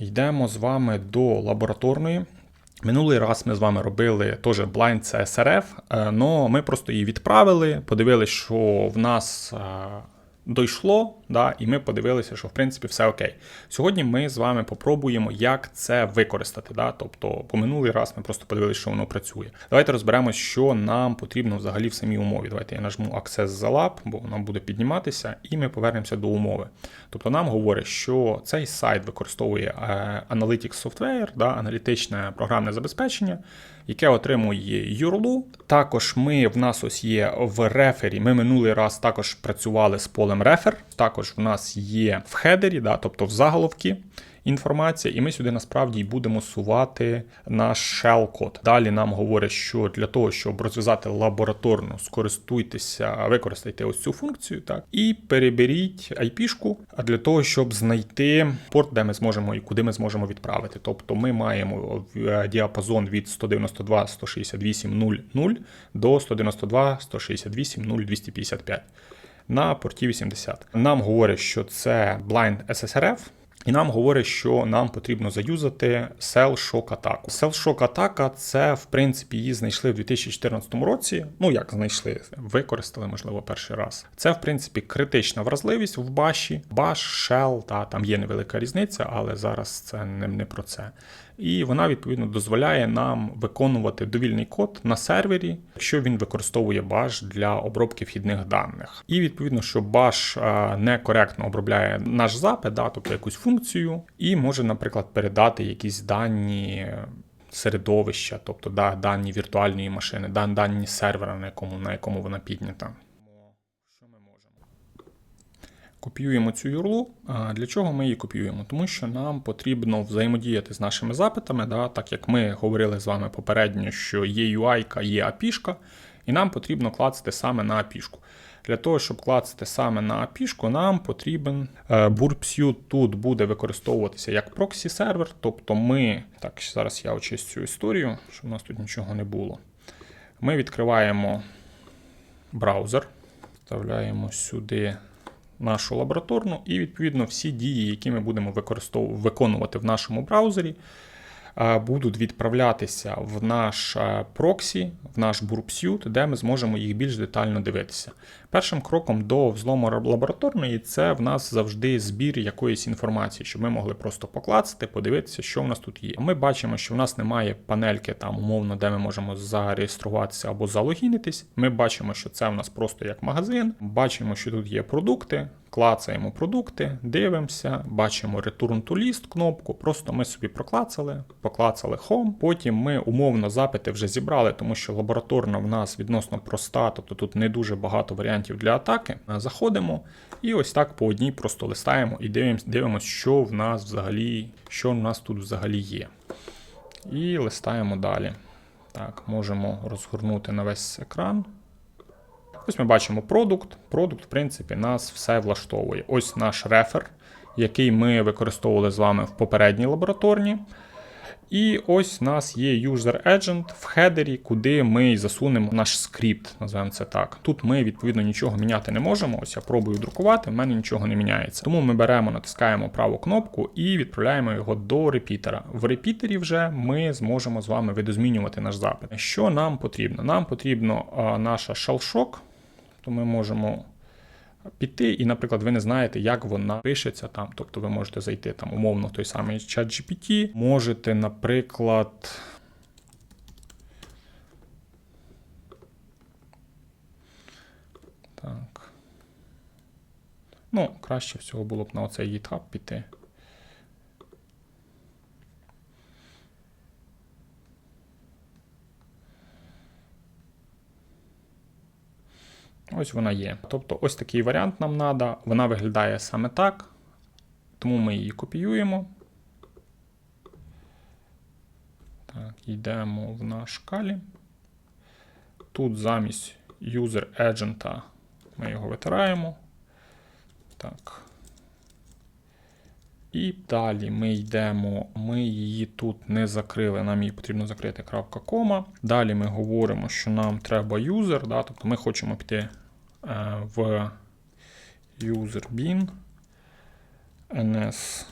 Йдемо з вами до лабораторної. Минулий раз ми з вами робили теж blind CSRF, але ми просто її відправили, подивилися, що в нас е, дійшло, да, і ми подивилися, що в принципі все окей. Сьогодні ми з вами попробуємо, як це використати. Да? Тобто, по минулий раз ми просто подивилися, що воно працює. Давайте розберемось, що нам потрібно взагалі в самій умові. Давайте я нажму Access the Lab, бо воно буде підніматися, і ми повернемося до умови. Тобто нам говорить, що цей сайт використовує е, Analytics Software, да, аналітичне програмне забезпечення, яке отримує URL. Також ми в нас ось є в рефері. Ми минулий раз також працювали з полем рефер. Також в нас є в хедері, да, тобто в заголовки. Інформація, і ми сюди насправді будемо сувати наш shell код. Далі нам говорять, що для того, щоб розв'язати лабораторну, скористуйтеся, використайте ось цю функцію, так, і переберіть IP-шку для того, щоб знайти порт, де ми зможемо і куди ми зможемо відправити. Тобто ми маємо е, діапазон від 192 168 00 до 192 168 0255 на порті 80. Нам говорять, що це blind SSRF, і нам говорять, що нам потрібно заюзати Shock атаку. Shock атака це, в принципі, її знайшли в 2014 році. Ну, як знайшли, використали, можливо, перший раз. Це, в принципі, критична вразливість в баші. Баш, Shell, та там є невелика різниця, але зараз це не, не про це. І вона відповідно дозволяє нам виконувати довільний код на сервері, якщо він використовує баш для обробки вхідних даних. І відповідно, що баш некоректно обробляє наш запит, да, тобто якусь функцію, і може, наприклад, передати якісь дані. Середовища, тобто да, дані віртуальної машини, дані сервера, на якому на якому вона піднята. Що ми можемо? Копіюємо цю юрлу. Для чого ми її копіюємо? Тому що нам потрібно взаємодіяти з нашими запитами, да, так як ми говорили з вами попередньо, що є UI, є API, і нам потрібно клацати саме на API. Для того, щоб клацати саме на API, нам потрібен Burpsuite тут буде використовуватися як проксі сервер. Тобто ми. Так, зараз я очистю історію, щоб у нас тут нічого не було. Ми відкриваємо браузер, вставляємо сюди нашу лабораторну, і, відповідно, всі дії, які ми будемо виконувати в нашому браузері, будуть відправлятися в наш проксі, в наш бурпсют, де ми зможемо їх більш детально дивитися. Першим кроком до взлому лабораторної це в нас завжди збір якоїсь інформації, щоб ми могли просто поклацати, подивитися, що в нас тут є. Ми бачимо, що в нас немає панельки там умовно, де ми можемо зареєструватися або залогінитись. Ми бачимо, що це в нас просто як магазин. Бачимо, що тут є продукти. Клацаємо продукти, дивимося, бачимо Return to List кнопку. Просто ми собі проклацали, поклацали Home. Потім ми умовно запити вже зібрали, тому що лабораторна в нас відносно проста, тобто тут не дуже багато варіантів для атаки. Заходимо і ось так по одній просто листаємо і дивимося, дивимося, що в нас взагалі, що в нас тут взагалі є. І листаємо далі. Так, можемо розгорнути на весь екран. Ось ми бачимо продукт. Продукт, в принципі, нас все влаштовує. Ось наш рефер, який ми використовували з вами в попередній лабораторні. І ось у нас є user agent в хедері, куди ми засунемо наш скрипт, називаємо це так. Тут ми, відповідно, нічого міняти не можемо. Ось я пробую друкувати, в мене нічого не міняється. Тому ми беремо, натискаємо праву кнопку і відправляємо його до репітера. В репітері вже ми зможемо з вами видозмінювати наш запит. Що нам потрібно? Нам потрібно наша shell то ми можемо піти, і, наприклад, ви не знаєте, як вона пишеться там. Тобто ви можете зайти там умовно в той самий чат GPT, можете, наприклад. Так. Ну, краще всього було б на оцей GitHub піти. Ось вона є. Тобто ось такий варіант нам треба. Вона виглядає саме так. Тому ми її копіюємо. Так, Йдемо в наш калі. Тут замість user agent ми його витираємо. Так. І далі ми йдемо, ми її тут не закрили, нам її потрібно закрити крапка кома. Далі ми говоримо, що нам треба user, да, тобто ми хочемо піти е, в user bin ns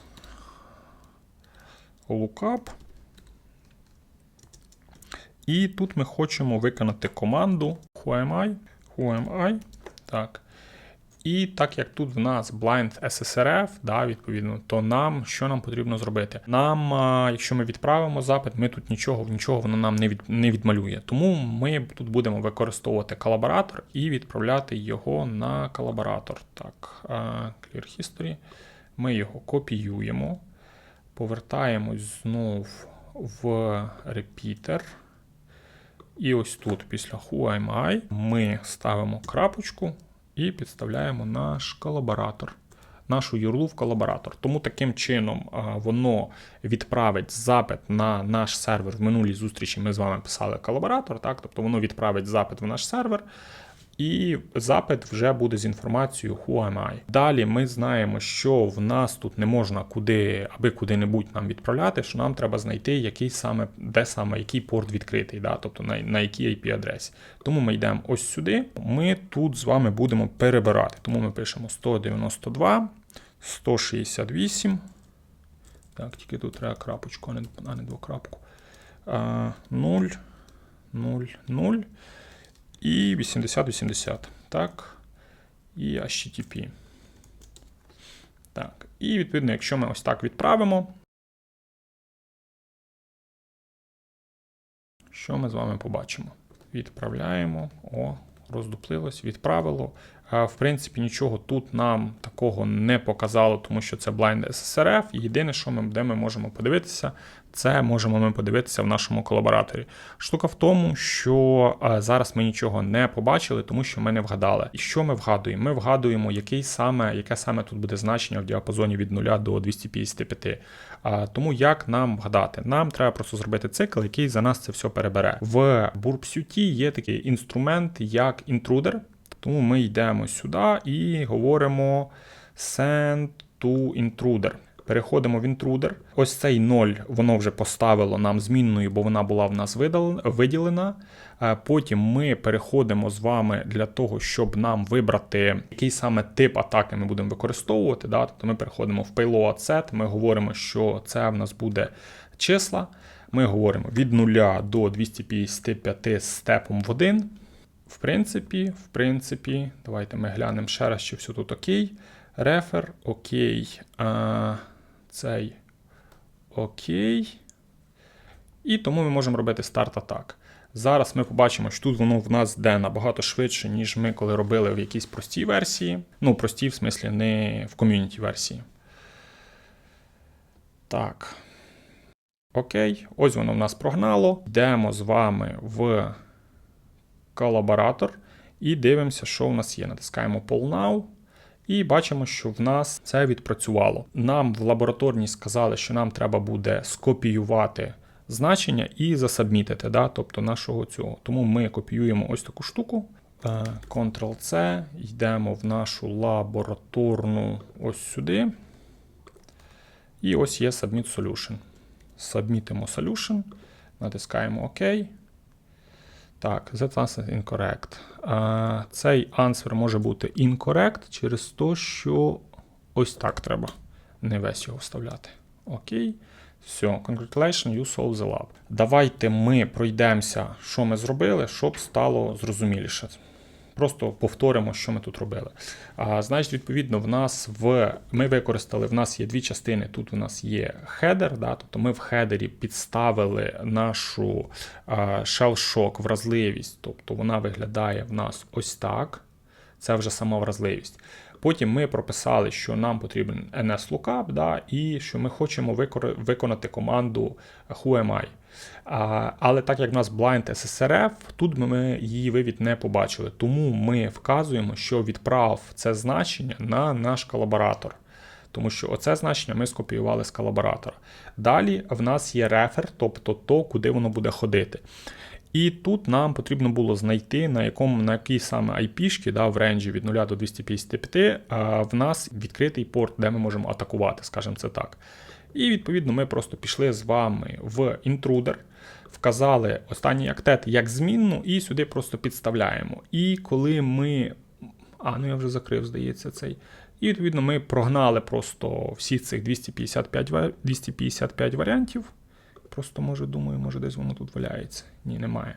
lookup. І тут ми хочемо виконати команду whoami, whoami, так. І так як тут в нас blind SSRF, да, відповідно, то нам що нам потрібно зробити? Нам, якщо ми відправимо запит, ми тут нічого, нічого воно нам не від, не відмалює. Тому ми тут будемо використовувати колаборатор і відправляти його на колаборатор. Так, Clear History. Ми його копіюємо, повертаємось знов в repeater. І ось тут, після Who am I, ми ставимо крапочку і підставляємо наш колаборатор, нашу юрлу в колаборатор. Тому таким чином воно відправить запит на наш сервер. В минулій зустрічі ми з вами писали колаборатор, так? тобто воно відправить запит в наш сервер. І запит вже буде з інформацією Who am I. Далі ми знаємо, що в нас тут не можна куди, аби куди-небудь нам відправляти, що нам треба знайти, який саме, де саме який порт відкритий, да? тобто на, на якій IP-адресі. Тому ми йдемо ось сюди. Ми тут з вами будемо перебирати. Тому ми пишемо 192, 168. Так, тільки тут треба крапочку, а не, двокрапку. 0, 0, 0 і 80-80. Так. І HTTP. Так. І відповідно, якщо ми ось так відправимо, що ми з вами побачимо? Відправляємо. О, роздуплилось, відправило. В принципі, нічого тут нам такого не показало, тому що це Blind SSRF. Єдине, що ми, де ми можемо подивитися, це можемо ми подивитися в нашому колабораторі. Штука в тому, що зараз ми нічого не побачили, тому що ми не вгадали. І що ми вгадуємо? Ми вгадуємо, який саме, яке саме тут буде значення в діапазоні від 0 до 255. Тому як нам вгадати? Нам треба просто зробити цикл, який за нас це все перебере. В Burp є такий інструмент, як інтрудер. Тому ми йдемо сюди і говоримо send to intruder. Переходимо в інтрудер. Ось цей 0 воно вже поставило нам змінною, бо вона була в нас виділена. Потім ми переходимо з вами для того, щоб нам вибрати, який саме тип атаки ми будемо використовувати. Да? Тобто ми переходимо в payload set, ми говоримо, що це в нас буде числа. Ми говоримо від 0 до 255 з степом в 1. В принципі, в принципі, давайте ми глянемо ще раз, чи все тут окей. Рефер, окей. А, Цей окей. І тому ми можемо робити старт атак. Зараз ми побачимо, що тут воно в нас йде набагато швидше, ніж ми коли робили в якійсь простій версії. Ну, простій, в смислі, не в ком'юніті версії. Так. Окей, ось воно в нас прогнало. Йдемо з вами в колаборатор і дивимося, що в нас є. Натискаємо Pull Now. І бачимо, що в нас це відпрацювало. Нам в лабораторній сказали, що нам треба буде скопіювати значення і засабмітити, да, тобто нашого цього. Тому ми копіюємо ось таку штуку. Ctrl-C, йдемо в нашу лабораторну ось сюди. І ось є Submit Solution. Submітимо Solution, натискаємо ОК. Так, that answer incorrect. А, Цей answer може бути incorrect через те, що ось так треба. Не весь його вставляти. Окей. Все, congratulations, you solved the lab. Давайте ми пройдемося, що ми зробили, щоб стало зрозуміліше. Просто повторимо, що ми тут робили. А, Значить, відповідно, в нас в ми використали, в нас є дві частини. Тут у нас є хедер, да, тобто ми в хедері підставили нашу shock вразливість, тобто вона виглядає в нас ось так. Це вже сама вразливість. Потім ми прописали, що нам потрібен NS-lookup, да, і що ми хочемо виконати команду whoami. Але так як в нас blind SSRF, тут ми її вивід не побачили. Тому ми вказуємо, що відправ це значення на наш колаборатор. Тому що оце значення ми скопіювали з колаборатора. Далі в нас є рефер, тобто то, куди воно буде ходити. І тут нам потрібно було знайти, на якому на якій саме IP, да, в ренджі від 0 до 255, в нас відкритий порт, де ми можемо атакувати, скажімо це так. І відповідно ми просто пішли з вами в інтрудер, вказали останній актет як змінну, і сюди просто підставляємо. І коли ми. А, ну я вже закрив, здається, цей І відповідно ми прогнали просто всі цих 255, 255 варіантів. Просто може думаю, може десь воно тут валяється. Ні, немає.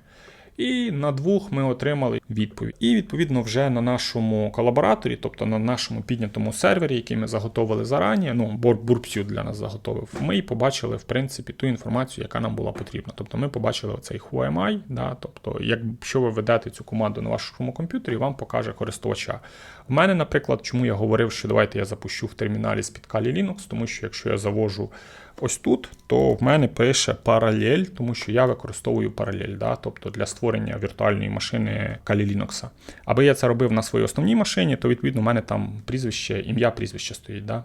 І на двох ми отримали відповідь. І відповідно вже на нашому колабораторі, тобто на нашому піднятому сервері, який ми заготовили зарані, ну Бурпсю для нас заготовив, ми побачили в принципі ту інформацію, яка нам була потрібна. Тобто ми побачили цей HuAMI, да, тобто, якщо ви ведете цю команду на вашому комп'ютері, вам покаже користувача. У мене, наприклад, чому я говорив, що давайте я запущу в терміналі з-під Kali Linux, тому що якщо я завожу ось тут, то в мене пише паралель, тому що я використовую паралель, да, тобто для створення віртуальної машини Kali Linux. Аби я це робив на своїй основній машині, то відповідно в мене там прізвище, ім'я, прізвище стоїть. Да.